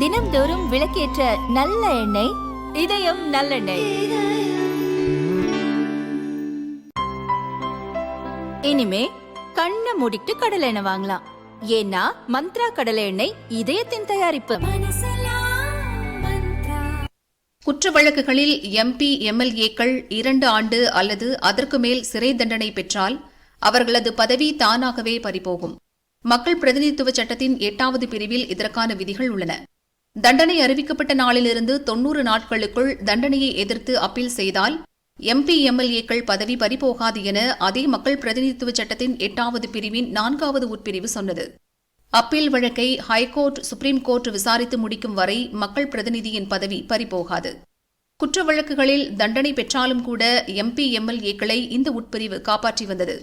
தினம்தோறும் விளக்கேற்ற நல்ல எண்ணெய் இதயம் நல்லெண்ணெய். இனிமே கண்ணை மூடிட்டு கடலை எண்ணெய் வாங்கலாம். ஏன்னா மந்த்ரா கடலை எண்ணெய் இதயத்தின் தயாரிப்பு. குற்ற வழக்குகளில் எம்பி எம்எல்ஏக்கள் இரண்டு ஆண்டு அல்லது அதற்கு மேல் சிறை தண்டனை பெற்றால் அவர்களது பதவி தானாகவே பறிபோகும். மக்கள் பிரதிநிதித்துவ சட்டத்தின் எட்டாவது பிரிவில் இதற்கான விதிகள் உள்ளன. தண்டனை அறிவிக்கப்பட்ட நாளிலிருந்து தொன்னூறு நாட்களுக்குள் தண்டனையை எதிர்த்து அப்பீல் செய்தால் எம்பி எம்எல்ஏக்கள் பதவி பறிபோகாது என அதே மக்கள் பிரதிநிதித்துவ சட்டத்தின் எட்டாவது பிரிவின் நான்காவது உட்பிரிவு சொன்னது. அப்பீல் வழக்கை ஹைகோர்ட் சுப்ரீம் கோர்ட் விசாரித்து முடிக்கும் வரை மக்கள் பிரதிநிதியின் பதவி பறிபோகாது. குற்ற வழக்குகளில் தண்டனை பெற்றாலும் கூட எம்பி எம்எல்ஏக்களை இந்த உட்பிரிவு காப்பாற்றி வந்தது.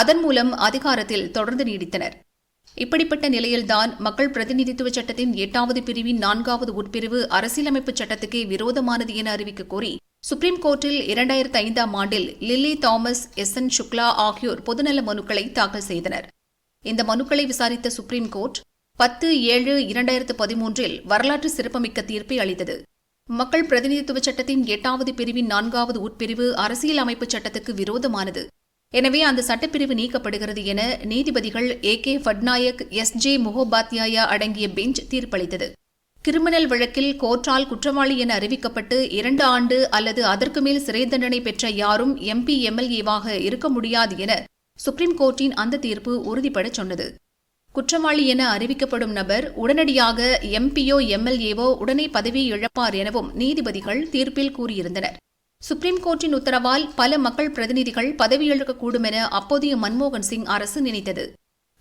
அதன் மூலம் அதிகாரத்தில் தொடர்ந்து நீடித்தனர். இப்படிப்பட்ட நிலையில்தான் மக்கள் பிரதிநிதித்துவ சட்டத்தின் எட்டாவது பிரிவின் நான்காவது உட்பிரிவு அரசியலமைப்பு சட்டத்துக்கே விரோதமானது என அறிவிக்க கோரி சுப்ரீம் கோர்ட்டில் இரண்டாயிரத்து ஐந்தாம் ஆண்டில் Lily Thomas S. N. Shukla ஆகியோர் பொதுநல மனுக்களை தாக்கல் செய்தனர். இந்த மனுக்களை விசாரித்த சுப்ரீம் கோர்ட் பத்து ஏழு இரண்டாயிரத்து பதிமூன்றில் வரலாற்று சிறப்புமிக்க தீர்ப்பை அளித்தது. மக்கள் பிரதிநிதித்துவ சட்டத்தின் எட்டாவது பிரிவின் நான்காவது உட்பிரிவு அரசியல் அமைப்பு சட்டத்துக்கு விரோதமானது. எனவே அந்த சட்டப்பிரிவு நீக்கப்படுகிறது என நீதிபதிகள் A K Patnaik S J Mukhopadhyay அடங்கிய பெஞ்ச் தீர்ப்பளித்தது. கிரிமினல் வழக்கில் கோர்ட்டால் குற்றவாளி என அறிவிக்கப்பட்டு இரண்டு ஆண்டு அல்லது அதற்கு மேல் சிறை தண்டனை பெற்ற யாரும் எம்பி எம்எல்ஏவாக இருக்க முடியாது என சுப்ரீம் கோர்ட்டின் அந்த தீர்ப்பு உறுதிபட சொன்னது. குற்றவாளி என அறிவிக்கப்படும் நபர் உடனடியாக எம்பியோ எம்எல்ஏவோ உடனே பதவியை இழப்பார் எனவும் நீதிபதிகள் தீர்ப்பில் கூறியிருந்தனர். சுப்ரீம் கோர்ட்டின் உத்தரவால் பல மக்கள் பிரதிநிதிகள் பதவியிழக்கக்கூடும் என அப்போதைய மன்மோகன் சிங் அரசு நினைத்தது.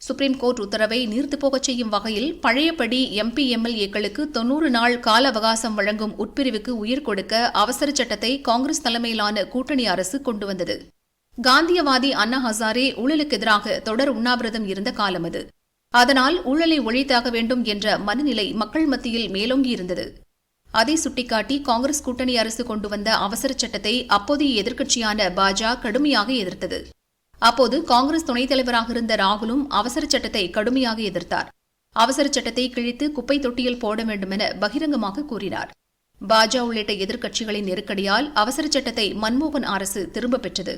சுப்ரீம் கோர்ட் உத்தரவை நீர்த்து போகச் செய்யும் வகையில் பழையபடி எம்பி எம்எல்ஏக்களுக்கு தொன்னூறு நாள் கால அவகாசம் வழங்கும் உட்பிரிவுக்கு உயிர் கொடுக்க அவசர சட்டத்தை காங்கிரஸ் தலைமையிலான கூட்டணி அரசு கொண்டு வந்தது. காந்தியவாதி அண்ணா ஹசாரே ஊழலுக்கு எதிராக தொடர் உண்ணாவிரதம் இருந்த காலம் அது. அதனால் ஊழலை ஒழித்தாக வேண்டும் என்ற மனநிலை மக்கள் மத்தியில் மேலோங்கியிருந்தது. அதை சுட்டிக்காட்டி காங்கிரஸ் கூட்டணி அரசு கொண்டு வந்த அவசர சட்டத்தை அப்போதைய எதிர்க்கட்சியான பாஜக கடுமையாக எதிர்த்தது. அப்போது காங்கிரஸ் துணைத் தலைவராக இருந்த ராகுலும் அவசர சட்டத்தை கடுமையாக எதிர்த்தார். அவசர சட்டத்தை கிழித்து குப்பை தொட்டியில் போட வேண்டுமென பகிரங்கமாக கூறினார். பாஜக உள்ளிட்ட எதிர்க்கட்சிகளின் நெருக்கடியால் அவசர சட்டத்தை மன்மோகன் அரசு திரும்பப் பெற்றது.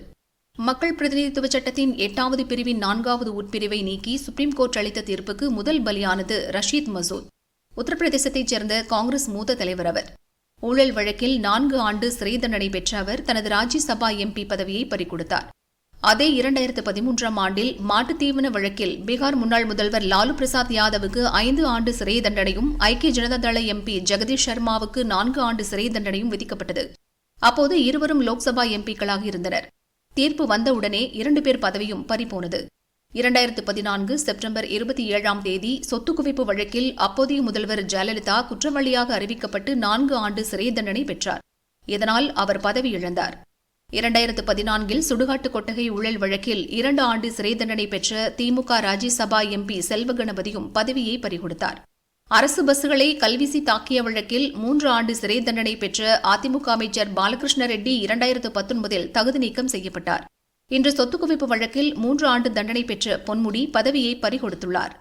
மக்கள் பிரதிநிதித்துவ சட்டத்தின் எட்டாவது பிரிவின் நான்காவது உட்பிரிவை நீக்கி சுப்ரீம் கோர்ட் அளித்த தீர்ப்புக்கு முதல் பலியானது ரஷீத் மசூத். உத்தரப்பிரதேசத்தைச் சேர்ந்த காங்கிரஸ் மூத்த தலைவர் அவர். ஊழல் வழக்கில் நான்கு ஆண்டு சிறை தண்டனை பெற்ற அவர் தனது ராஜ்யசபா எம்பி பதவியை பறிகொடுத்தார். அதே இரண்டாயிரத்து பதிமூன்றாம் ஆண்டில் மாட்டுத் தீவன வழக்கில் பீகார் முன்னாள் முதல்வர் லாலு பிரசாத் யாதவுக்கு ஐந்து ஆண்டு சிறை தண்டனையும் ஐக்கிய ஜனதா தள எம்பி ஜெகதீஷ் சர்மாவுக்கு நான்கு ஆண்டு சிறை தண்டனையும் விதிக்கப்பட்டது. அப்போது இருவரும் லோக்சபா எம்பிக்களாக இருந்தனர். தீர்ப்பு வந்தவுடனே இரண்டு பேர் பதவியும் பறிபோனது. இரண்டாயிரத்து பதினான்கு செப்டம்பர் இருபத்தி ஏழாம் தேதி சொத்து குவிப்பு வழக்கில் அப்போதைய முதல்வர் ஜெயலலிதா குற்றவாளியாக அறிவிக்கப்பட்டு நான்கு ஆண்டு சிறை தண்டனை பெற்றார். இதனால் அவர் பதவி இழந்தார். இரண்டாயிரத்து பதினான்கில் சுடுகாட்டு கொட்டகை ஊழல் வழக்கில் இரண்டு ஆண்டு சிறை தண்டனை பெற்ற திமுக ராஜ்யசபா எம்பி செல்வ கணபதியும் பதவியை பறிகொடுத்தார். அரசு பஸ்களை கல்விசி தாக்கிய வழக்கில் மூன்று ஆண்டு சிறை தண்டனை பெற்ற அதிமுக அமைச்சர் பாலகிருஷ்ண ரெட்டி இரண்டாயிரத்து பத்தொன்பதில் தகுதி நீக்கம் செய்யப்பட்டார். இன்று சொத்து குவிப்பு வழக்கில் மூன்று ஆண்டு தண்டனை பெற்ற பொன்முடி பதவியை பறிகொடுத்துள்ளார்.